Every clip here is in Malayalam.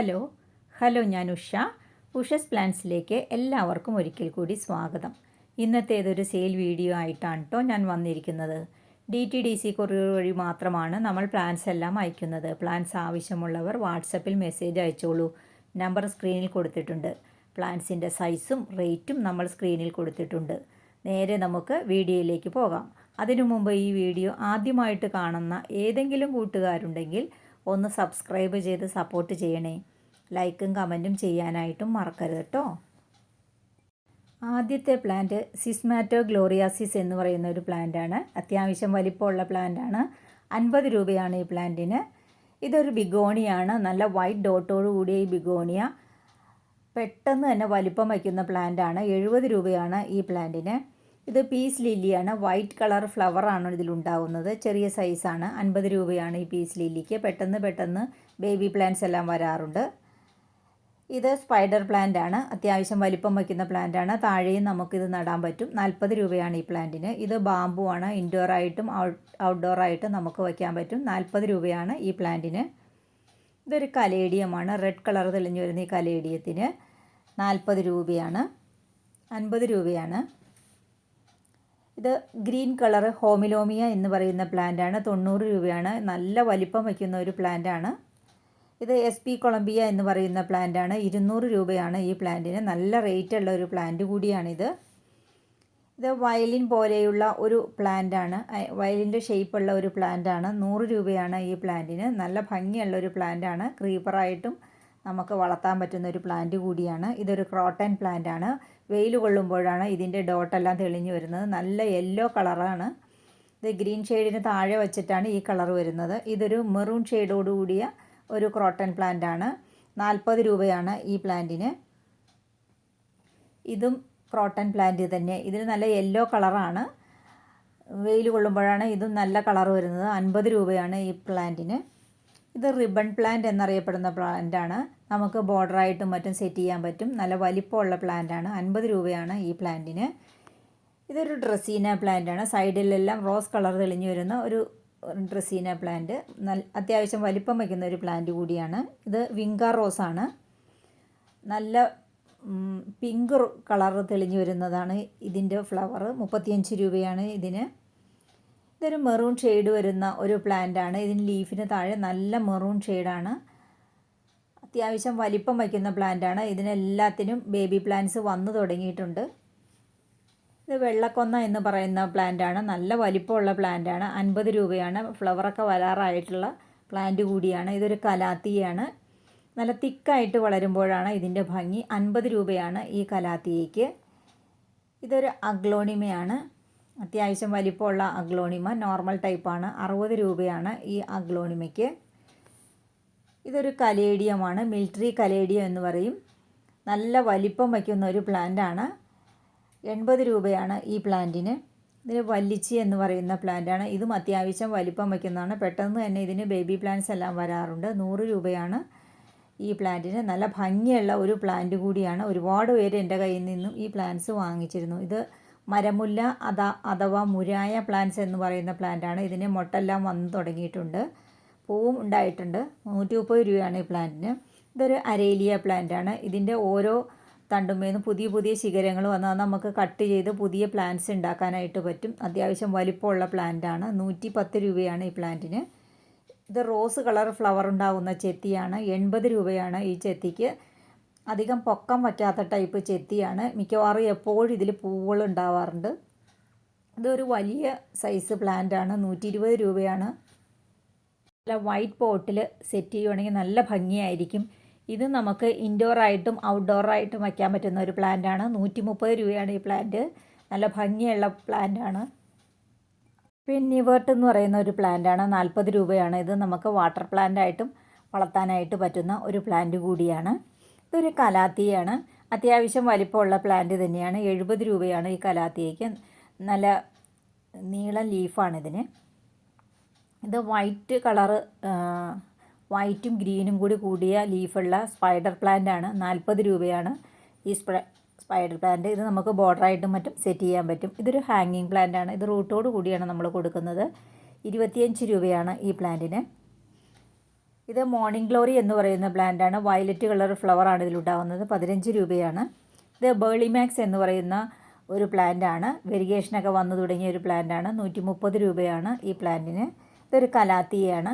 ഹലോ ഹലോ ഞാൻ ഉഷ. ഉഷസ് പ്ലാൻസിലേക്ക് എല്ലാവർക്കും ഒരിക്കൽ കൂടി സ്വാഗതം. ഇന്നത്തേതൊരു സെയിൽ വീഡിയോ ആയിട്ടാണ് കേട്ടോ ഞാൻ വന്നിരിക്കുന്നത്. D T D C courier വഴി മാത്രമാണ് നമ്മൾ പ്ലാൻസ് എല്ലാം അയക്കുന്നത്. പ്ലാൻസ് ആവശ്യമുള്ളവർ വാട്സപ്പിൽ മെസ്സേജ് അയച്ചോളൂ. നമ്പർ സ്ക്രീനിൽ കൊടുത്തിട്ടുണ്ട്. പ്ലാൻസിന്റെ സൈസും റേറ്റും നമ്മൾ സ്ക്രീനിൽ കൊടുത്തിട്ടുണ്ട്. നേരെ നമുക്ക് വീഡിയോയിലേക്ക് പോകാം. അതിനു മുമ്പ് ഈ വീഡിയോ ആദ്യമായിട്ട് കാണുന്ന ഏതെങ്കിലും കൂട്ടുകാരുണ്ടെങ്കിൽ ഒന്ന് സബ്സ്ക്രൈബ് ചെയ്ത് സപ്പോർട്ട് ചെയ്യണേ. ലൈക്കും കമന്റും ചെയ്യാനായിട്ടും മറക്കരുത് കേട്ടോ ആദ്യത്തെ പ്ലാന്റ് സിസ്മാറ്റോ ഗ്ലോറിയാസിസ് എന്ന് പറയുന്ന ഒരു പ്ലാന്റാണ്. അത്യാവശ്യം വലിപ്പമുള്ള പ്ലാന്റാണ്. അൻപത് രൂപയാണ് ഈ പ്ലാന്റിന്. ഇതൊരു ബിഗോണിയാണ്. നല്ല വൈറ്റ് ഡോട്ടോട് കൂടിയ ഈ ബിഗോണിയ. പെട്ടെന്ന് തന്നെ വലിപ്പം വയ്ക്കുന്ന പ്ലാന്റാണ്. എഴുപത് രൂപയാണ് ഈ പ്ലാന്റിന്. ഇത് പീസ് ലില്ലിയാണ്. വൈറ്റ് കളർ ഫ്ലവറാണ് ഇതിലുണ്ടാവുന്നത് ചെറിയ സൈസാണ്. അൻപത് രൂപയാണ് ഈ പീസ് ലില്ലിക്ക്. പെട്ടെന്ന് പെട്ടെന്ന് ബേബി പ്ലാന്റ്സ് എല്ലാം വരാറുണ്ട്. ഇത് സ്പൈഡർ പ്ലാന്റ് ആണ്. അത്യാവശ്യം വലിപ്പം വയ്ക്കുന്ന പ്ലാന്റ് ആണ്. താഴെയും നമുക്കിത് നടാൻ പറ്റും. നാൽപ്പത് രൂപയാണ് ഈ പ്ലാന്റിന് ഇത് ബാമ്പു ആണ്. ഇൻഡോർ ആയിട്ടും ഔട്ട്ഡോർ ആയിട്ടും നമുക്ക് വയ്ക്കാൻ പറ്റും. നാൽപ്പത് രൂപയാണ് ഈ പ്ലാന്റിന് ഇതൊരു കലേഡിയമാണ് റെഡ് കളർ തെളിഞ്ഞു വരുന്ന ഈ കലേഡിയത്തിന് നാൽപ്പത് രൂപയാണ്. അൻപത് രൂപയാണ്. ഇത് ഗ്രീൻ കളർ ഹോമിലോമിയ എന്ന് പറയുന്ന പ്ലാന്റ് ആണ്. തൊണ്ണൂറ് രൂപയാണ്. നല്ല വലിപ്പം വയ്ക്കുന്ന ഒരു പ്ലാന്റാണ് ഇത് എസ് പി കൊളംബിയ എന്ന് പറയുന്ന പ്ലാന്റാണ് ഇരുന്നൂറ് രൂപയാണ് ഈ പ്ലാന്റിന് നല്ല റേറ്റ് ഉള്ള ഒരു പ്ലാന്റ് കൂടിയാണിത്. ഇത് വയലിൻ പോലെയുള്ള ഒരു പ്ലാന്റാണ് വയലിന്റെ ഷേപ്പുള്ള ഒരു പ്ലാന്റാണ് നൂറ് രൂപയാണ് ഈ പ്ലാന്റിന് നല്ല ഭംഗിയുള്ള ഒരു പ്ലാന്റാണ് ക്രീപ്പറായിട്ടും നമുക്ക് വളർത്താൻ പറ്റുന്ന ഒരു പ്ലാന്റ് കൂടിയാണ്. ഇതൊരു ക്രോട്ടൻ പ്ലാന്റ് ആണ്. വെയിൽ കൊള്ളുമ്പോഴാണ് ഇതിന്റെ ഡോട്ടെല്ലാം തെളിഞ്ഞു വരുന്നത്. നല്ല യെല്ലോ കളറാണ് ഇത് ഗ്രീൻ ഷെയ്ഡിന് താഴെ വച്ചിട്ടാണ് ഈ കളർ വരുന്നത്. ഇതൊരു മെറൂൺ ഷെയ്ഡോടുകൂടിയ കൂടിയ ഒരു ക്രോട്ടൺ പ്ലാന്റ് ആണ്. നാൽപ്പത് രൂപയാണ് ഈ പ്ലാന്റിന് ഇതും ക്രോട്ടൺ പ്ലാന്റ് തന്നെ. ഇതിന് നല്ല യെല്ലോ കളറാണ് വെയിൽ കൊള്ളുമ്പോഴാണ് ഇതും നല്ല കളർ വരുന്നത്. അൻപത് രൂപയാണ് ഈ പ്ലാന്റിന് ഇത് റിബൺ പ്ലാന്റ് എന്നറിയപ്പെടുന്ന പ്ലാന്റാണ് നമുക്ക് ബോർഡറായിട്ടും മറ്റും സെറ്റ് ചെയ്യാൻ പറ്റും. നല്ല വലിപ്പമുള്ള പ്ലാന്റാണ് അൻപത് രൂപയാണ് ഈ പ്ലാന്റിന് ഇതൊരു ഡ്രസ്സീന പ്ലാന്റാണ് സൈഡിലെല്ലാം റോസ് കളർ തെളിഞ്ഞു വരുന്ന ഒരു ഡ്രസ്സീന പ്ലാന്റ്. നല്ല അത്യാവശ്യം വലിപ്പം വയ്ക്കുന്ന ഒരു പ്ലാന്റ് കൂടിയാണ്. ഇത് വിങ്ക റോസാണ് നല്ല പിങ്ക് കളർ തെളിഞ്ഞു വരുന്നതാണ് ഇതിന്റെ ഫ്ലവർ. മുപ്പത്തിയഞ്ച് രൂപയാണ് ഇതിന്. ഇതൊരു മെറൂൺ ഷെയ്ഡ് വരുന്ന ഒരു പ്ലാന്റ് ആണ്. ഇതിന് ലീഫിന് താഴെ നല്ല മെറൂൺ ഷെയ്ഡാണ്. അത്യാവശ്യം വലിപ്പം വയ്ക്കുന്ന പ്ലാന്റ് ആണ്. ഇതിനെല്ലാത്തിനും ബേബി പ്ലാന്റ്സ് വന്നു തുടങ്ങിയിട്ടുണ്ട്. ഇത് വെള്ളക്കൊന്ന എന്ന് പറയുന്ന പ്ലാന്റ് ആണ്. നല്ല വലിപ്പമുള്ള പ്ലാന്റ് ആണ്. അൻപത് രൂപയാണ്. ഫ്ലവറൊക്കെ വരാറായിട്ടുള്ള പ്ലാന്റ് കൂടിയാണ്. ഇതൊരു കലാത്തിയാണ്. നല്ല തിക്കായിട്ട് വളരുമ്പോഴാണ് ഇതിന്റെ ഭംഗി. അൻപത് രൂപയാണ് ഈ കലാത്തിയയ്ക്ക്. ഇതൊരു അഗ്ലോണിമയാണ്. അത്യാവശ്യം വലിപ്പമുള്ള അഗ്ലോണിമ. നോർമൽ ടൈപ്പാണ് അറുപത് രൂപയാണ് ഈ അഗ്ലോണിമയ്ക്ക്. ഇതൊരു കലേഡിയമാണ്. മിലിറ്ററി കലേഡിയം എന്ന് പറയും. നല്ല വലിപ്പം വയ്ക്കുന്ന ഒരു പ്ലാന്റാണ് എൺപത് രൂപയാണ് ഈ പ്ലാന്റിന്. ഇതിന് വല്ലിച്ചി എന്ന് പറയുന്ന പ്ലാന്റാണ്. ഇതും അത്യാവശ്യം വലിപ്പം വയ്ക്കുന്നതാണ്. പെട്ടെന്ന് തന്നെ ഇതിന് ബേബി പ്ലാന്റ്സ് എല്ലാം വരാറുണ്ട്. നൂറ് രൂപയാണ് ഈ പ്ലാന്റിന്. നല്ല ഭംഗിയുള്ള ഒരു പ്ലാന്റ് കൂടിയാണ്. ഒരുപാട് പേര് എന്റെ കയ്യിൽ നിന്നും ഈ പ്ലാന്റ്സ് വാങ്ങിച്ചിരുന്നു. ഇത് മരമുല്ല അത അഥവാ മുരായ പ്ലാന്റ്സ് എന്ന് പറയുന്ന പ്ലാന്റാണ്. ഇതിന് മുട്ടെല്ലാം വന്ന് തുടങ്ങിയിട്ടുണ്ട്. പൂവും ഉണ്ടായിട്ടുണ്ട്. നൂറ്റി മുപ്പത് രൂപയാണ് ഈ പ്ലാന്റിന്. ഇതൊരു അരേലിയ പ്ലാന്റാണ്. ഇതിന്റെ ഓരോ തണ്ടുമേന്ന് പുതിയ പുതിയ ശിഖരങ്ങൾ വന്നാൽ നമുക്ക് കട്ട് ചെയ്ത് പുതിയ പ്ലാന്റ്സ് ഉണ്ടാക്കാനായിട്ട് പറ്റും. അത്യാവശ്യം വലിപ്പമുള്ള പ്ലാന്റാണ് നൂറ്റി പത്ത് രൂപയാണ് ഈ പ്ലാന്റിന് ഇത് റോസ് കളർ ഫ്ലവർ ഉണ്ടാകുന്ന ചെത്തിയാണ്. എൺപത് രൂപയാണ് ഈ ചെത്തിക്ക്. അധികം പൊക്കം വയ്ക്കാത്ത ടൈപ്പ് ചെത്തിയാണ്. മിക്കവാറും എപ്പോഴും ഇതിൽ പൂവുകൾ ഉണ്ടാവാറുണ്ട്. ഇതൊരു വലിയ സൈസ് പ്ലാന്റാണ് നൂറ്റി ഇരുപത് രൂപയാണ്. നല്ല വൈറ്റ് പോട്ടിൽ സെറ്റ് ചെയ്യുവാണെങ്കിൽ നല്ല ഭംഗിയായിരിക്കും. ഇത് നമുക്ക് ഇൻഡോർ ആയിട്ടും ഔട്ട്ഡോർ ആയിട്ടും വയ്ക്കാൻ പറ്റുന്ന ഒരു പ്ലാന്റാണ് നൂറ്റി മുപ്പത് രൂപയാണ് ഈ പ്ലാന്റ് നല്ല ഭംഗിയുള്ള പ്ലാന്റാണ് പെന്നിവേർട്ട് എന്ന് പറയുന്ന ഒരു പ്ലാന്റാണ് നാൽപ്പത് രൂപയാണ്. ഇത് നമുക്ക് വാട്ടർ പ്ലാന്റായിട്ടും വളർത്താനായിട്ട് പറ്റുന്ന ഒരു പ്ലാന്റ് കൂടിയാണ്. ഇതൊരു കലാത്തിയാണ്. അത്യാവശ്യം വലിപ്പമുള്ള പ്ലാന്റ് തന്നെയാണ്. എഴുപത് രൂപയാണ് ഈ കലാത്തിയയ്ക്ക് നല്ല നീളം ലീഫാണിതിന് ഇത് വൈറ്റ് കളറ് വൈറ്റും ഗ്രീനും കൂടി കൂടിയ ലീഫുള്ള സ്പൈഡർ പ്ലാന്റ് ആണ് നാൽപ്പത് രൂപയാണ് ഈ സ്പൈഡർ പ്ലാന്റ്. ഇത് നമുക്ക് ബോർഡറായിട്ടും മറ്റും സെറ്റ് ചെയ്യാൻ പറ്റും. ഇതൊരു ഹാങ്ങിങ് പ്ലാന്റ് ആണ് ഇത് റൂട്ടോട് കൂടിയാണ് നമ്മൾ കൊടുക്കുന്നത്. ഇരുപത്തിയഞ്ച് രൂപയാണ് ഈ പ്ലാന്റിന്. ഇത് മോർണിംഗ് ഗ്ലോറി എന്ന് പറയുന്ന പ്ലാന്റ് ആണ് വയലറ്റ് കളർ ഫ്ലവറാണ് ഇതിലുണ്ടാകുന്നത് പതിനഞ്ച് രൂപയാണ്. ഇത് ബേളിമാക്സ് എന്ന് പറയുന്ന ഒരു പ്ലാന്റ് ആണ് വെരിഗേഷനൊക്കെ വന്നു തുടങ്ങിയ ഒരു പ്ലാന്റ് ആണ് നൂറ്റി മുപ്പത് രൂപയാണ് ഈ പ്ലാന്റിന്. ഇതൊരു കലാത്തിയാണ്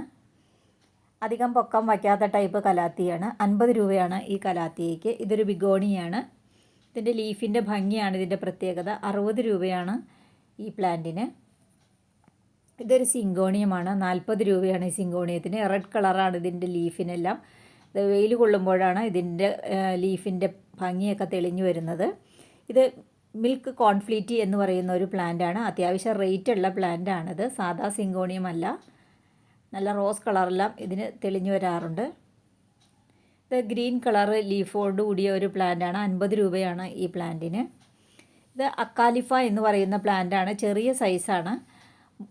അധികം പൊക്കം വയ്ക്കാത്ത ടൈപ്പ് കലാത്തിയാണ്. അൻപത് രൂപയാണ് ഈ കലാത്തിയയ്ക്ക് ഇതൊരു ബിഗോണിയാണ്. ഇതിന്റെ ലീഫിന്റെ ഭംഗിയാണ് ഇതിന്റെ പ്രത്യേകത. അറുപത് രൂപയാണ് ഈ പ്ലാന്റിന്. ഇതൊരു സിങ്കോണിയമാണ്. നാൽപ്പത് രൂപയാണ് ഈ സിങ്കോണിയത്തിന്. റെഡ് കളറാണ് ഇതിന്റെ ലീഫിനെല്ലാം. ഇത് വെയിൽ കൊള്ളുമ്പോഴാണ് ഇതിന്റെ ലീഫിന്റെ ഭംഗിയൊക്കെ തെളിഞ്ഞു വരുന്നത്. ഇത് മിൽക്ക് കോൺഫ്ലീറ്റി എന്ന് പറയുന്ന ഒരു പ്ലാന്റാണ് അത്യാവശ്യം റേറ്റ് ഉള്ള പ്ലാന്റാണിത് സാധാ സിങ്കോണിയം അല്ല നല്ല റോസ് കളറെല്ലാം ഇതിന് തെളിഞ്ഞു വരാറുണ്ട്. ഇത് ഗ്രീൻ കളർ ലീഫോട് കൂടിയ ഒരു പ്ലാന്റാണ് അൻപത് രൂപയാണ് ഈ പ്ലാന്റിന് ഇത് അക്കാലിഫ എന്ന് പറയുന്ന പ്ലാന്റാണ് ചെറിയ സൈസാണ്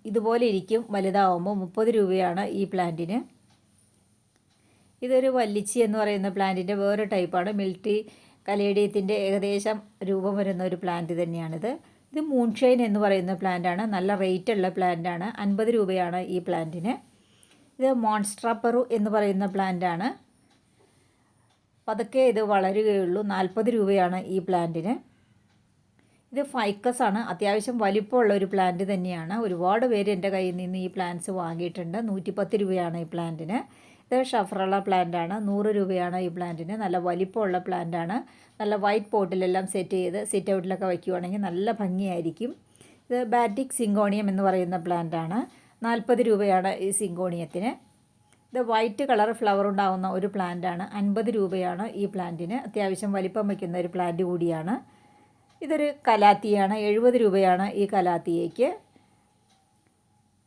ഇതുപോലെ ഇരിക്കും വലുതാവുമ്പോൾ മുപ്പത് രൂപയാണ് ഈ പ്ലാന്റിന് ഇതൊരു വല്ലിച്ചി എന്ന് പറയുന്ന പ്ലാന്റിന്റെ വേറെ ടൈപ്പാണ് മിൽട്ടി കലേഡിയത്തിന്റെ ഏകദേശം രൂപം വരുന്ന ഒരു പ്ലാന്റ് തന്നെയാണിത്. ഇത് മൂൺഷൈൻ എന്ന് പറയുന്ന പ്ലാന്റാണ് നല്ല റേറ്റ് ഉള്ള പ്ലാന്റാണ് അൻപത് രൂപയാണ് ഈ പ്ലാന്റിന് ഇത് മോൺസ്ട്രാപ്പറു എന്ന് പറയുന്ന പ്ലാന്റ് ആണ് പതുക്കെ ഇത് വളരുകയുള്ളൂ. നാൽപ്പത് രൂപയാണ് ഈ പ്ലാന്റിന്. ഇത് ഫൈക്കസ് ആണ്. അത്യാവശ്യം വലിപ്പമുള്ള ഒരു പ്ലാന്റ് തന്നെയാണ്. ഒരുപാട് പേര് എന്റെ കയ്യിൽ നിന്ന് ഈ പ്ലാന്റ്സ് വാങ്ങിയിട്ടുണ്ട്. നൂറ്റിപ്പത്ത് രൂപയാണ് ഈ പ്ലാന്റിന്. ഇത് ഷഫറുള്ള പ്ലാന്റ് ആണ് നൂറ് രൂപയാണ് ഈ പ്ലാന്റിന്. നല്ല വലിപ്പമുള്ള പ്ലാന്റ് ആണ് നല്ല വൈറ്റ് പോട്ടിലെല്ലാം സെറ്റ് ചെയ്ത് സിറ്റ് ഔട്ടിലൊക്കെ വയ്ക്കുവാണെങ്കിൽ നല്ല ഭംഗിയായിരിക്കും. ഇത് ബാറ്റിക് സിങ്കോണിയം എന്ന് പറയുന്ന പ്ലാന്റ് ആണ് നാൽപ്പത് രൂപയാണ് ഈ സിങ്കോണിയത്തിന്. ഇത് വൈറ്റ് കളർ ഫ്ലവർ ഉണ്ടാകുന്ന ഒരു പ്ലാന്റ് ആണ്. അൻപത് രൂപയാണ് ഈ പ്ലാന്റിന് അത്യാവശ്യം വലിപ്പം വയ്ക്കുന്ന ഒരു പ്ലാന്റ് കൂടിയാണ്. ഇതൊരു കലാത്തിയാണ്. എഴുപത് രൂപയാണ് ഈ കലാത്തിയേക്ക്.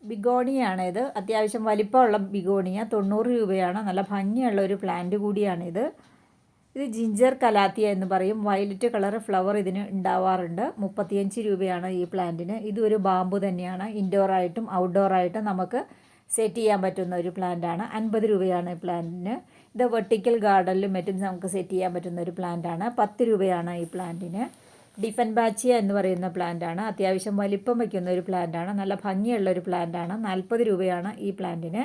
ബിഗോണിയാണ് ഇത്. അത്യാവശ്യം വലിപ്പമുള്ള ബിഗോണിയ. തൊണ്ണൂറ് രൂപയാണ്. നല്ല ഭംഗിയുള്ള ഒരു പ്ലാന്റ് കൂടിയാണിത് ഇത് ജിഞ്ചർ കലാത്തിയ എന്ന് പറയും. വയലറ്റ് കളർ ഫ്ലവർ ഇതിന് ഉണ്ടാവാറുണ്ട്. മുപ്പത്തിയഞ്ച് രൂപയാണ് ഈ പ്ലാന്റിന്. ഇതൊരു ബാമ്പു തന്നെയാണ്. ഇൻഡോർ ആയിട്ടും ഔട്ട്ഡോർ ആയിട്ടും നമുക്ക് സെറ്റ് ചെയ്യാൻ പറ്റുന്ന ഒരു പ്ലാന്റാണ്. അൻപത് രൂപയാണ് ഈ പ്ലാന്റിന്. ഇത് വെർട്ടിക്കൽ ഗാർഡനിലും മറ്റും നമുക്ക് സെറ്റ് ചെയ്യാൻ പറ്റുന്ന ഒരു പ്ലാന്റാണ്. പത്ത് രൂപയാണ് ഈ പ്ലാന്റിന്. ഡിഫൻ ബാച്ചിയ എന്ന് പറയുന്ന പ്ലാന്റാണ്. അത്യാവശ്യം വലിപ്പം വയ്ക്കുന്ന ഒരു പ്ലാന്റാണ്. നല്ല ഭംഗിയുള്ള ഒരു പ്ലാന്റാണ്. നാൽപ്പത് രൂപയാണ് ഈ പ്ലാന്റിന്.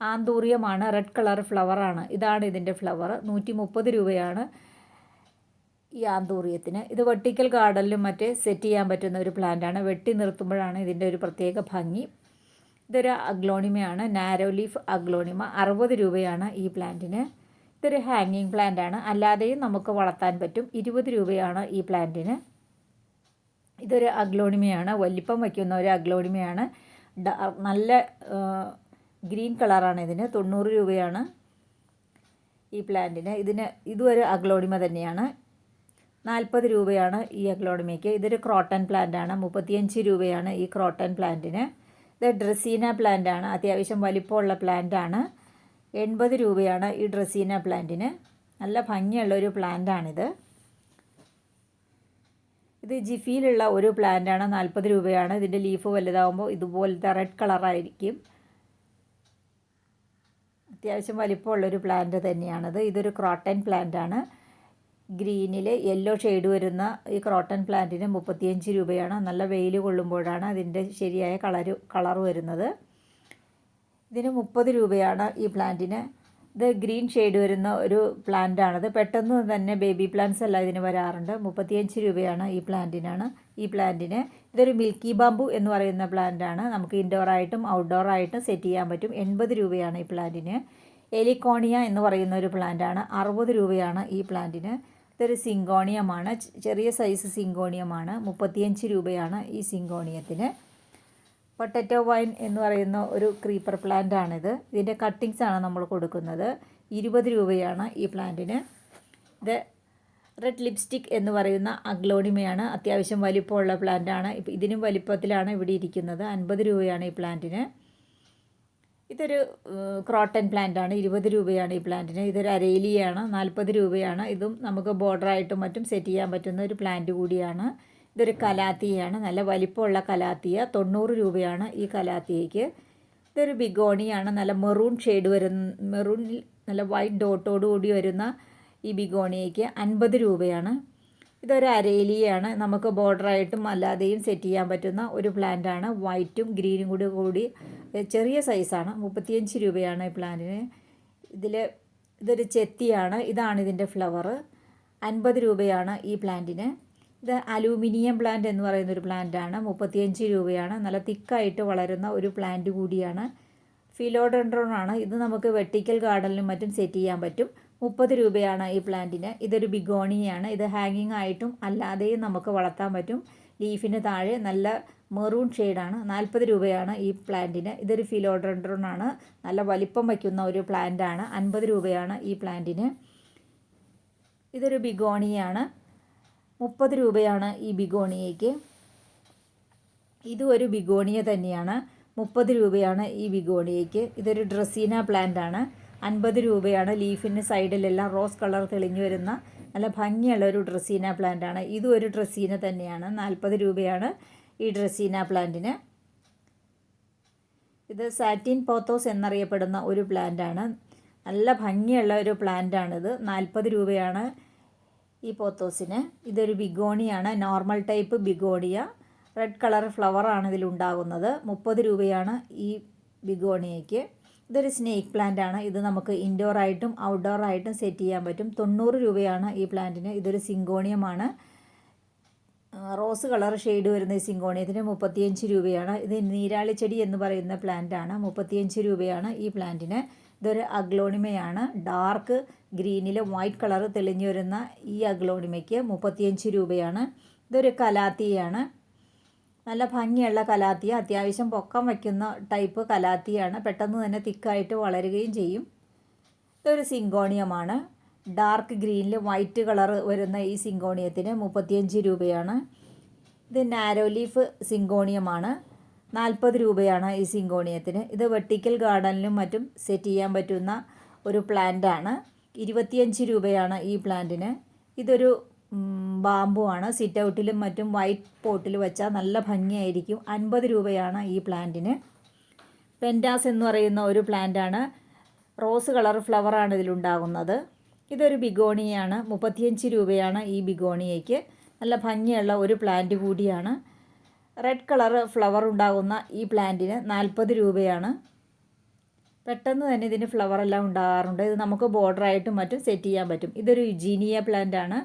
ആന്തൂറിയമാണ്. റെഡ് കളർ ഫ്ലവറാണ് ഇതാണ് ഇതിന്റെ ഫ്ലവർ നൂറ്റി മുപ്പത് രൂപയാണ് ഈ ആന്തൂറിയത്തിന്. ഇത് വെട്ടിക്കൽ ഗാർഡനിലും മറ്റ് സെറ്റ് ചെയ്യാൻ പറ്റുന്ന ഒരു പ്ലാന്റാണ് വെട്ടി നിർത്തുമ്പോഴാണ് ഇതിന്റെ ഒരു പ്രത്യേക ഭംഗി. ഇതൊരു അഗ്ലോണിമയാണ്. Narrow leaf aglaonema. അറുപത് രൂപയാണ് ഈ പ്ലാന്റിന് ഇതൊരു ഹാങ്ങിങ് പ്ലാന്റ് ആണ്. അല്ലാതെയും നമുക്ക് വളർത്താൻ പറ്റും. ഇരുപത് രൂപയാണ് ഈ പ്ലാന്റിന് ഇതൊരു അഗ്ലോണിമയാണ്. വലിപ്പം വയ്ക്കുന്ന ഒരു അഗ്ലോണിമയാണ്. നല്ല ഗ്രീൻ കളറാണ് ഇതിന്. തൊണ്ണൂറ് രൂപയാണ് ഈ പ്ലാന്റിന്. ഇതിന് ഇതും ഒരു അഗ്ലോണിമ തന്നെയാണ്. നാൽപ്പത് രൂപയാണ് ഈ അഗ്ലോണിമയ്ക്ക് ഇതൊരു ക്രോട്ടൺ പ്ലാന്റ് ആണ് മുപ്പത്തിയഞ്ച് രൂപയാണ് ഈ ക്രോട്ടൺ പ്ലാന്റിന്. ഇത് ഡ്രസീന പ്ലാന്റ് ആണ് അത്യാവശ്യം വലിപ്പമുള്ള പ്ലാന്റ് ആണ് എൺപത് രൂപയാണ് ഈ ഡ്രസീന പ്ലാന്റിന്. നല്ല ഭംഗിയുള്ള ഒരു പ്ലാന്റാണിത്. ഇത് ജിഫിയിലുള്ള ഒരു പ്ലാന്റാണ്. നാൽപ്പത് രൂപയാണ്. ഇതിന്റെ ലീഫ് വലുതാകുമ്പോൾ ഇതുപോലത്തെ റെഡ് കളറായിരിക്കും. അത്യാവശ്യം വലിപ്പമുള്ളൊരു പ്ലാന്റ് തന്നെയാണത്. ഇതൊരു ക്രോട്ടൺ പ്ലാന്റാണ് ഗ്രീനിൽ യെല്ലോ ഷെയ്ഡ് വരുന്ന ഈ ക്രോട്ടൺ പ്ലാന്റിന് മുപ്പത്തിയഞ്ച് രൂപയാണ്. നല്ല വെയിൽ കൊള്ളുമ്പോഴാണ് അതിന്റെ ശരിയായ കളർ കളർ വരുന്നത്. ഇതിന് മുപ്പത് രൂപയാണ് ഈ പ്ലാന്റിന് ഇത് ഗ്രീൻ ഷെയ്ഡ് വരുന്ന ഒരു പ്ലാന്റ് ആണത്. പെട്ടെന്ന് തന്നെ ബേബി പ്ലാന്റ്സ് എല്ലാം ഇതിന് വരാറുണ്ട്. മുപ്പത്തിയഞ്ച് രൂപയാണ് ഈ പ്ലാന്റിനാണ് ഈ പ്ലാന്റിന് ഇതൊരു മിൽക്കി ബാമ്പു എന്ന് പറയുന്ന പ്ലാന്റ് ആണ്. നമുക്ക് ഇൻഡോർ ആയിട്ടും ഔട്ട്ഡോർ ആയിട്ടും സെറ്റ് ചെയ്യാൻ പറ്റും. എൺപത് രൂപയാണ് ഈ പ്ലാന്റിന് എലിക്കോണിയ എന്ന് പറയുന്ന ഒരു പ്ലാന്റ് ആണ്. അറുപത് രൂപയാണ് ഈ പ്ലാന്റിന് ഇതൊരു സിങ്കോണിയമാണ് ചെറിയ സൈസ് സിങ്കോണിയമാണ് മുപ്പത്തിയഞ്ച് രൂപയാണ് ഈ സിങ്കോണിയത്തിന് പൊട്ടറ്റോ വൈൻ എന്ന് പറയുന്ന ഒരു ക്രീപ്പർ പ്ലാന്റ് ആണിത്. ഇതിന്റെ ആണ് നമ്മൾ കൊടുക്കുന്നത്. ഇരുപത് രൂപയാണ് ഈ പ്ലാന്റിന് ഇത് റെഡ് ലിപ്സ്റ്റിക് എന്ന് പറയുന്ന അഗ്ലോണിമയാണ് അത്യാവശ്യം വലിപ്പമുള്ള പ്ലാന്റ് ആണ് ഇപ്പം ഇതിനും വലിപ്പത്തിലാണ് ഇവിടെ ഇരിക്കുന്നത്. അൻപത് രൂപയാണ് ഈ പ്ലാന്റിന്. ഇതൊരു ക്രോട്ടൺ പ്ലാന്റ് ആണ് ഇരുപത് രൂപയാണ് ഈ പ്ലാന്റിന്. ഇതൊരു അരേലിയാണ്. നാൽപ്പത് രൂപയാണ്. ഇതും നമുക്ക് ബോർഡറായിട്ടും മറ്റും സെറ്റ് ചെയ്യാൻ പറ്റുന്ന ഒരു പ്ലാന്റ് കൂടിയാണ്. ഇതൊരു കലാത്തിയാണ് നല്ല വലിപ്പമുള്ള കലാത്തിയ. തൊണ്ണൂറ് രൂപയാണ് ഈ കലാത്തിയയ്ക്ക്. ഇതൊരു ബിഗോണിയാണ്. നല്ല മെറൂൺ ഷെയ്ഡ് വരുന്ന മെറൂണിൽ നല്ല വൈറ്റ് ഡോട്ടോട് കൂടി വരുന്ന ഈ ബിഗോണിയയ്ക്ക് അൻപത് രൂപയാണ്. ഇതൊരു അരേലിയാണ് നമുക്ക് ബോർഡറായിട്ടും അല്ലാതെയും സെറ്റ് ചെയ്യാൻ പറ്റുന്ന ഒരു പ്ലാന്റാണ്. വൈറ്റും ഗ്രീനും കൂടി കൂടി ചെറിയ സൈസാണ്. മുപ്പത്തിയഞ്ച് രൂപയാണ് ഈ പ്ലാന്റിന്. ഇതിൽ ഇതൊരു ചെത്തിയാണ്. ഇതാണ് ഇതിന്റെ ഫ്ലവർ. അൻപത് രൂപയാണ് ഈ പ്ലാന്റിന്. ഇത് അലൂമിനിയം പ്ലാന്റ് എന്ന് പറയുന്ന ഒരു പ്ലാന്റാണ്. മുപ്പത്തിയഞ്ച് രൂപയാണ്. നല്ല തിക്കായിട്ട് വളരുന്ന ഒരു പ്ലാന്റ് കൂടിയാണ്. ഫിലോഡെൻഡ്രോൺ ആണ്. ഇത് നമുക്ക് വെർട്ടിക്കൽ ഗാർഡനിലും മറ്റും സെറ്റ് ചെയ്യാൻ പറ്റും. മുപ്പത് രൂപയാണ് ഈ പ്ലാന്റിന്. ഇതൊരു ബിഗോണിയാണ്. ഇത് ഹാങ്ങിങ് ആയിട്ടും അല്ലാതെയും നമുക്ക് വളർത്താൻ പറ്റും. ലീഫിന് താഴെ നല്ല മെറൂൺ ഷെയ്ഡാണ്. നാൽപ്പത് രൂപയാണ് ഈ പ്ലാന്റിന്. ഇതൊരു ഫിലോഡെൻഡ്രോൺ ആണ് നല്ല വലിപ്പം വയ്ക്കുന്ന ഒരു പ്ലാന്റാണ്. അൻപത് രൂപയാണ് ഈ പ്ലാന്റിന്. ഇതൊരു ബിഗോണിയാണ്. മുപ്പത് രൂപയാണ് ഈ ബിഗോണിയയ്ക്ക്. ഇതും ഒരു ബിഗോണിയ തന്നെയാണ്. മുപ്പത് രൂപയാണ് ഈ ബിഗോണിയയ്ക്ക്. ഇതൊരു ഡ്രസീന പ്ലാന്റ് ആണ് അൻപത് രൂപയാണ് ലീഫിന് സൈഡിലെല്ലാം റോസ് കളർ തെളിഞ്ഞു വരുന്ന നല്ല ഭംഗിയുള്ള ഒരു ഡ്രസ്സീന പ്ലാന്റ് ആണ് ഇതും ഒരു ഡ്രസ്സീന തന്നെയാണ്. നാൽപ്പത് രൂപയാണ് ഈ ഡ്രസ്സീന പ്ലാന്റിന്. ഇത് സാറ്റിൻ പോത്തോസ് എന്നറിയപ്പെടുന്ന ഒരു പ്ലാന്റ് ആണ് നല്ല ഭംഗിയുള്ള ഒരു പ്ലാന്റ് ആണിത് നാൽപ്പത് രൂപയാണ് ഈ പോത്തോസിന്. ഇതൊരു ബിഗോണിയാണ്. Normal type begonia. Red colour ഫ്ലവറാണ് ഇതിലുണ്ടാകുന്നത് മുപ്പത് രൂപയാണ് ഈ ബിഗോണിയയ്ക്ക്. ഇതൊരു സ്നേക്ക് പ്ലാന്റ് ആണ്. ഇത് നമുക്ക് ഇൻഡോർ ആയിട്ടും ഔട്ട്ഡോർ ആയിട്ടും സെറ്റ് ചെയ്യാൻ പറ്റും. തൊണ്ണൂറ് രൂപയാണ് ഈ പ്ലാന്റിന് ഇതൊരു സിങ്കോണിയമാണ്. റോസ് കളർ ഷെയ്ഡ് വരുന്ന ഈ സിങ്കോണിയത്തിന് മുപ്പത്തിയഞ്ച് രൂപയാണ്. ഇത് നീരാളി ചെടി എന്ന് പറയുന്ന പ്ലാന്റ് ആണ്. മുപ്പത്തിയഞ്ച് രൂപയാണ് ഈ പ്ലാന്റിന് ഇതൊരു അഗ്ലോണിമയാണ്. ഡാർക്ക് ഗ്രീനിൽ വൈറ്റ് കളർ തെളിഞ്ഞു വരുന്ന ഈ അഗ്ലോണിമയ്ക്ക് മുപ്പത്തിയഞ്ച് രൂപയാണ്. ഇതൊരു കലാത്തിയാണ്. നല്ല ഭംഗിയുള്ള കലാത്തിയ അത്യാവശ്യം പൊക്കം വയ്ക്കുന്ന ടൈപ്പ് കലാത്തിയാണ് പെട്ടെന്ന് തന്നെ തിക്കായിട്ട് വളരുകയും ചെയ്യും. ഇതൊരു സിങ്കോണിയമാണ്. ഡാർക്ക് ഗ്രീനിൽ വൈറ്റ് കളർ വരുന്ന ഈ സിങ്കോണിയത്തിന് മുപ്പത്തിയഞ്ച് രൂപയാണ്. ഇത് നാരോ ലീഫ് സിങ്കോണിയമാണ്. നാൽപ്പത് രൂപയാണ് ഈ സിങ്കോണിയത്തിന്. ഇത് വെർട്ടിക്കൽ ഗാർഡനിലും മറ്റും സെറ്റ് ചെയ്യാൻ പറ്റുന്ന ഒരു പ്ലാന്റാണ്. ഇരുപത്തിയഞ്ച് രൂപയാണ് ഈ പ്ലാന്റിന്. ഇതൊരു ബാമ്പു ആണ് സിറ്റ് ഔട്ടിലും മറ്റും വൈറ്റ് പോട്ടിൽ വെച്ചാൽ നല്ല ഭംഗിയായിരിക്കും. അൻപത് രൂപയാണ് ഈ പ്ലാന്റിന്. പെന്റാസ് എന്ന് പറയുന്ന ഒരു പ്ലാന്റാണ്. റോസ് കളർ ഫ്ലവറാണ് ഇതിലുണ്ടാകുന്നത്. ഇതൊരു ബിഗോണിയാണ്. മുപ്പത്തിയഞ്ച് രൂപയാണ് ഈ ബിഗോണിയയ്ക്ക്. നല്ല ഭംഗിയുള്ള ഒരു പ്ലാന്റ് കൂടിയാണ്. റെഡ് കളർ ഫ്ലവർ ഉണ്ടാകുന്ന ഈ പ്ലാന്റിന് നാൽപ്പത് രൂപയാണ്. പെട്ടെന്ന് തന്നെ ഇതിന് ഫ്ലവറെല്ലാം ഉണ്ടാകാറുണ്ട്. ഇത് നമുക്ക് ബോർഡറായിട്ടും മറ്റും സെറ്റ് ചെയ്യാൻ പറ്റും. ഇതൊരു യുജീനിയ പ്ലാന്റ് ആണ്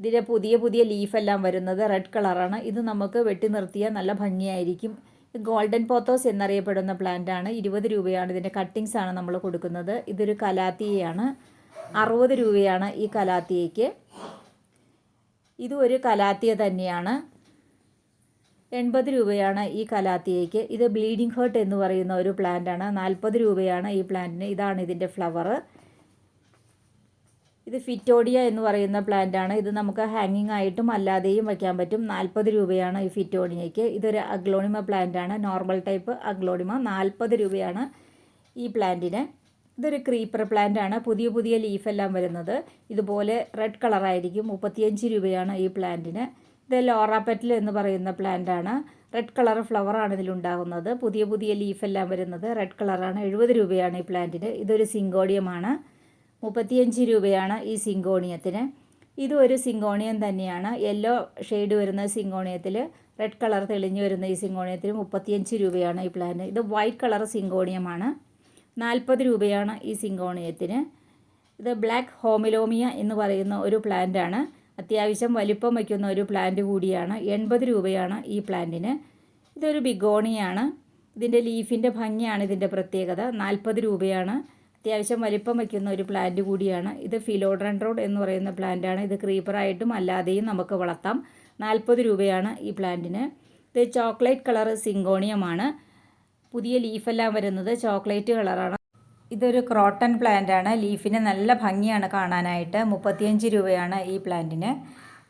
ഇതിന്റെ പുതിയ പുതിയ ലീഫെല്ലാം വരുന്നത് റെഡ് കളറാണ്. ഇത് നമുക്ക് വെട്ടി നിർത്തിയാൽ നല്ല ഭംഗിയായിരിക്കും. ഗോൾഡൻ പോത്തോസ് എന്നറിയപ്പെടുന്ന പ്ലാന്റ് ആണ്. ഇരുപത് രൂപയാണ് ഇതിന്റെ കട്ടിങ്സ് ആണ് നമ്മൾ കൊടുക്കുന്നത്. ഇതൊരു കലാത്തിയയാണ്. അറുപത് രൂപയാണ് ഈ കലാത്തിയയ്ക്ക്. ഇത് ഒരു കലാത്തിയ തന്നെയാണ്. എൺപത് രൂപയാണ് ഈ കലാത്തിയയ്ക്ക്. ഇത് ബ്ലീഡിംഗ് ഹേർട്ട് എന്ന് പറയുന്ന ഒരു പ്ലാന്റ് ആണ്. നാൽപ്പത് രൂപയാണ് ഈ പ്ലാന്റിന് ഇതാണ് ഇതിന്റെ ഫ്ലവർ ഇത് ഫിറ്റോഡിയ എന്ന് പറയുന്ന പ്ലാന്റ് ആണ്. ഇത് നമുക്ക് ഹാങ്ങിങ് ആയിട്ടും അല്ലാതെയും വയ്ക്കാൻ പറ്റും. നാൽപ്പത് രൂപയാണ് ഈ ഫിറ്റോഡിയയ്ക്ക് ഇതൊരു അഗ്ലോണിമ പ്ലാന്റ് ആണ്. നോർമൽ ടൈപ്പ് അഗ്ലോണിമ നാൽപ്പത് രൂപയാണ് ഈ പ്ലാന്റിന് ഇതൊരു ക്രീപ്പർ പ്ലാന്റ് ആണ്. പുതിയ പുതിയ ലീഫെല്ലാം വരുന്നത്. ഇതുപോലെ റെഡ് കളറായിരിക്കും മുപ്പത്തിയഞ്ച് രൂപയാണ് ഈ പ്ലാന്റിന് ഇത് ലോറാപ്പറ്റൽ എന്ന് പറയുന്ന പ്ലാന്റ് ആണ്. റെഡ് കളർ ഫ്ലവറാണ് ഇതിലുണ്ടാകുന്നത് പുതിയ പുതിയ ലീഫെല്ലാം വരുന്നത്. റെഡ് കളറാണ് എഴുപത് രൂപയാണ് ഈ പ്ലാന്റിന് ഇതൊരു സിങ്കോഡിയമാണ് മുപ്പത്തിയഞ്ച് രൂപയാണ് ഈ സിങ്കോണിയത്തിന്. ഇതും ഒരു സിങ്കോണിയം തന്നെയാണ്. യെല്ലോ ഷെയ്ഡ് വരുന്ന സിങ്കോണിയത്തിൽ റെഡ് കളർ തെളിഞ്ഞു വരുന്ന ഈ സിങ്കോണിയത്തിന് മുപ്പത്തിയഞ്ച് രൂപയാണ് ഈ പ്ലാന്റ് ഇത് വൈറ്റ് കളർ സിങ്കോണിയമാണ്. നാൽപ്പത് രൂപയാണ് ഈ സിങ്കോണിയത്തിന്. ഇത് ബ്ലാക്ക് ഹോമിലോമിയ എന്ന് പറയുന്ന ഒരു പ്ലാന്റാണ്. അത്യാവശ്യം വലിപ്പം വയ്ക്കുന്ന ഒരു പ്ലാന്റ് കൂടിയാണ്. എൺപത് രൂപയാണ് ഈ പ്ലാന്റിന്. ഇതൊരു ബിഗോണിയാണ്. ഇതിന്റെ ലീഫിന്റെ ഭംഗിയാണ് ഇതിന്റെ പ്രത്യേകത. നാൽപ്പത് രൂപയാണ് അത്യാവശ്യം വലിപ്പം വയ്ക്കുന്ന ഒരു പ്ലാന്റ് കൂടിയാണ്. ഇത് ഫിലോഡ്രൻഡ്രോഡ് എന്ന് പറയുന്ന പ്ലാന്റാണ് ഇത് ക്രീപ്പറായിട്ടും അല്ലാതെയും നമുക്ക് വളർത്താം. നാൽപ്പത് രൂപയാണ് ഈ പ്ലാന്റിന് ഇത് ചോക്ലേറ്റ് കളർ സിങ്കോണിയമാണ് പുതിയ ലീഫെല്ലാം വരുന്നത് ചോക്ലേറ്റ് കളറാണ് ഇതൊരു ക്രോട്ടൺ പ്ലാന്റ് ആണ്. ലീഫിന് നല്ല ഭംഗിയാണ് കാണാനായിട്ട്. മുപ്പത്തിയഞ്ച് രൂപയാണ് ഈ പ്ലാന്റിന്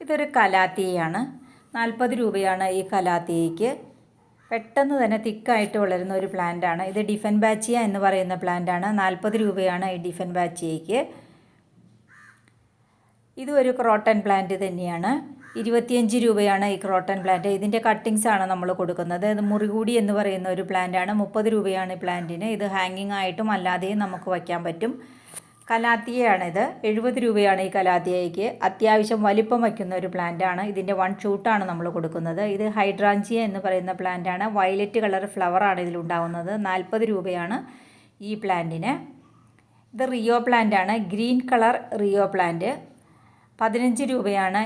ഇതൊരു കലാത്തിയാണ് നാൽപ്പത് രൂപയാണ് ഈ കലാത്തിയയ്ക്ക്. പെട്ടെന്ന് തന്നെ തിക്കായിട്ട് വളരുന്ന ഒരു പ്ലാന്റ് ആണ് ഇത് ഡിഫൻ ബാച്ചിയ എന്ന് പറയുന്ന പ്ലാന്റ് ആണ് നാൽപ്പത് രൂപയാണ് ഈ ഡിഫൻ ബാച്ചിയയ്ക്ക്. ഇതും ഒരു ക്രോട്ടൺ പ്ലാന്റ് തന്നെയാണ്. ഇരുപത്തിയഞ്ച് രൂപയാണ് ഈ ക്രോട്ടൺ പ്ലാന്റ്. ഇതിന്റെ കട്ടിങ്സ് ആണ് നമ്മൾ കൊടുക്കുന്നത്. ഇത് മുറികൂടി എന്ന് പറയുന്ന ഒരു പ്ലാന്റ് ആണ് മുപ്പത് രൂപയാണ് ഈ പ്ലാന്റിന്. ഇത് ഹാങ്ങിങ് ആയിട്ടും അല്ലാതെയും നമുക്ക് വയ്ക്കാൻ പറ്റും. കലാത്തിയയാണിത്. എഴുപത് രൂപയാണ് ഈ കലാത്തിയയ്ക്ക്. അത്യാവശ്യം വലിപ്പം വയ്ക്കുന്ന ഒരു പ്ലാന്റ് ആണ്. ഇതിന്റെ വൺ ഷൂട്ടാണ് നമ്മൾ കൊടുക്കുന്നത്. ഇത് ഹൈഡ്രാഞ്ചിയ എന്ന് പറയുന്ന പ്ലാന്റ് ആണ്. വയലറ്റ് കളർ ഫ്ലവർ ആണ് ഇതിലുണ്ടാവുന്നത് നാൽപ്പത് രൂപയാണ് ഈ പ്ലാന്റിന് ഇത് റിയോ പ്ലാന്റ് ആണ്. ഗ്രീൻ കളർ റിയോ പ്ലാന്റ് പതിനഞ്ച് രൂപയാണ്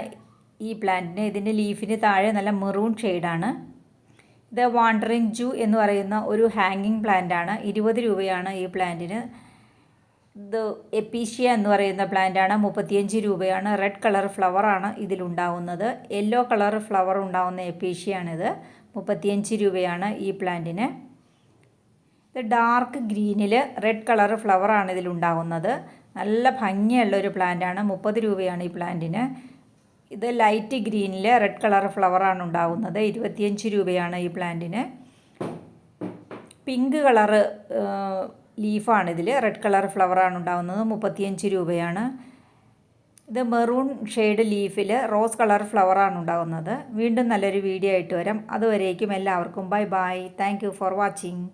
ഈ പ്ലാന്റിന് ഇതിന്റെ ലീഫിന് താഴെ നല്ല മെറൂൺ ഷെയ്ഡാണ് ഇത് വാണ്ടറിങ് ജൂ എന്ന് പറയുന്ന ഒരു ഹാങ്ങിങ് പ്ലാന്റ് ആണ്. ഇരുപത് രൂപയാണ് ഈ പ്ലാന്റിന് ഇത് എപ്പീഷ്യ എന്ന് പറയുന്ന പ്ലാന്റ് ആണ്. മുപ്പത്തിയഞ്ച് രൂപയാണ്. റെഡ് കളർ ഫ്ലവർ ആണ് ഇതിലുണ്ടാവുന്നത്. യെല്ലോ കളർ ഫ്ലവർ ഉണ്ടാവുന്ന എപ്പീഷ്യയാണിത് മുപ്പത്തിയഞ്ച് രൂപയാണ് ഈ പ്ലാന്റിന് ഇത് ഡാർക്ക് ഗ്രീനിൽ റെഡ് കളർ ഫ്ലവറാണ് ഇതിലുണ്ടാകുന്നത് നല്ല ഭംഗിയുള്ള ഒരു പ്ലാന്റാണ് മുപ്പത് രൂപയാണ് ഈ പ്ലാന്റിന് ഇത് ലൈറ്റ് ഗ്രീനിൽ റെഡ് കളർ ഫ്ലവറാണ് ഉണ്ടാകുന്നത് ഇരുപത്തിയഞ്ച് രൂപയാണ് ഈ പ്ലാന്റിന് പിങ്ക് കളറ് ലീഫാണ് ഇതിൽ റെഡ് കളർ ഫ്ലവറാണ് ഉണ്ടാകുന്നത് മുപ്പത്തിയഞ്ച് രൂപയാണ്. ഇത് മെറൂൺ ഷെയ്ഡ് ലീഫിൽ റോസ് കളർ ഫ്ലവറാണ് ഉണ്ടാകുന്നത് വീണ്ടും നല്ലൊരു വീഡിയോ ആയിട്ട് വരാം. അതുവരേക്കും എല്ലാവർക്കും bye bye thank for watching